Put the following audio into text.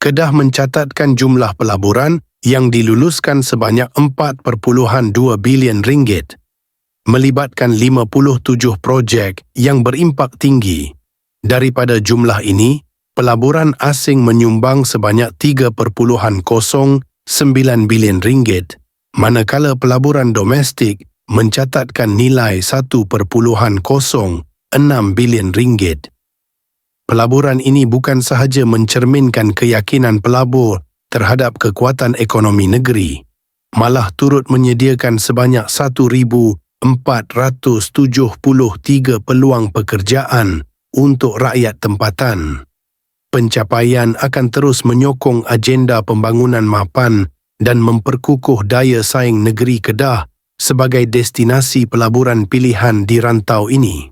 Kedah mencatatkan jumlah pelaburan yang diluluskan sebanyak 4.2 bilion ringgit melibatkan 57 projek yang berimpak tinggi. Daripada jumlah ini, pelaburan asing menyumbang sebanyak 3.09 bilion ringgit, manakala pelaburan domestik mencatatkan nilai 1.06 bilion ringgit. Pelaburan ini bukan sahaja mencerminkan keyakinan pelabur terhadap kekuatan ekonomi negeri, malah turut menyediakan sebanyak 1,473 peluang pekerjaan untuk rakyat tempatan. Pencapaian akan terus menyokong agenda pembangunan mapan dan memperkukuh daya saing negeri Kedah sebagai destinasi pelaburan pilihan di rantau ini.